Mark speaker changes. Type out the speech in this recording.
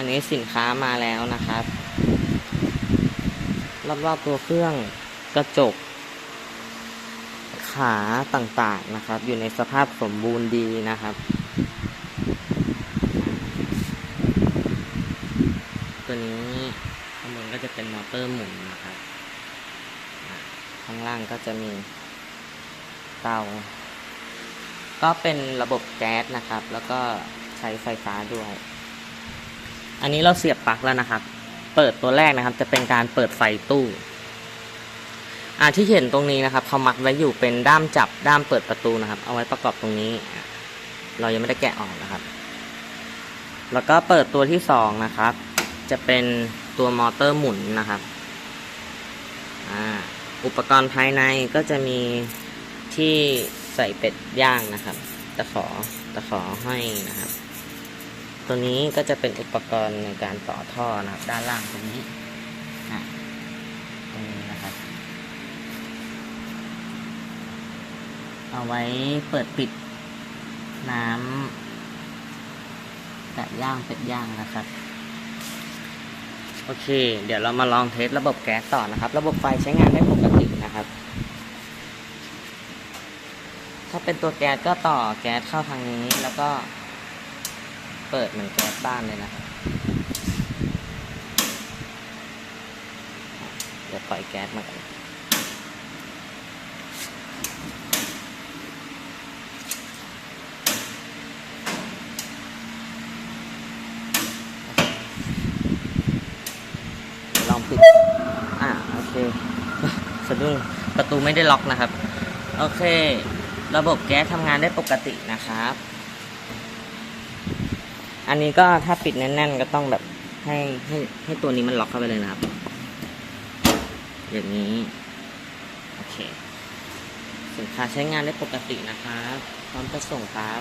Speaker 1: อันนี้สินค้ามาแล้วนะครับ รอบๆตัวเครื่องกระจก ขาต่างๆนะครับ อยู่ในสภาพสมบูรณ์ดีนะครับ ตัวนี้ข้างบนก็จะเป็นมอเตอร์หมุนนะครับ ข้างล่างก็จะมีเตา ก็เป็นระบบแก๊สนะครับ แล้วก็ใช้ไฟฟ้าด้วย อันนี้เราเสียบปลั๊กแล้วนะครับ เปิดตัวแรกนะครับ จะเป็นการเปิดไฟตู้อ่าที่เห็นตรงนี้นะครับเขามัดไว้อยู่เป็นด้ามจับด้ามเปิดประตูนะครับ เอาไว้ประกอบตรงนี้ เรายังไม่ได้แกะออกนะครับ แล้วก็เปิดตัวที่สองนะครับ จะเป็นตัวมอเตอร์หมุนนะครับอ่าอุปกรณ์ภายในก็จะมีที่ใส่เป็ดย่างนะครับ ตะขอตะขอห้อยนะครับ ตัวนี้ก็จะเป็นอุปกรณ์ในการต่อท่อนะครับ ด้านล่างตรงนี้ตรงนี้นะครับ เอาไว้เปิดปิดน้ำไก่ย่างเป็ดย่างนะครับ โอเค เดี๋ยวเรามาลองเทสระบบแก๊สต่อนะครับ ระบบไฟใช้งานได้ปกตินะครับ ถ้าเป็นตัวแก๊สก็ต่อแก๊สเข้าทางนี้แล้วก็ เปิดเหมือนแก๊สบ้านเลยนะครับเดี๋ยวปล่อยแก๊สมากันลองปิด อ่าโอเค สะดุ้งประตูไม่ได้ล็อกนะครับ โอเค ระบบแก๊สทำงานได้ปกตินะครับ อันนี้ก็ถ้าปิดแน่นๆก็ต้องแบบให้ให้ให้ตัวนี้มันล็อกเข้าไปเลยนะครับ อย่างนี้ โอเค สินค้าใช้งานได้ปกตินะครับ พร้อมจะส่งครับ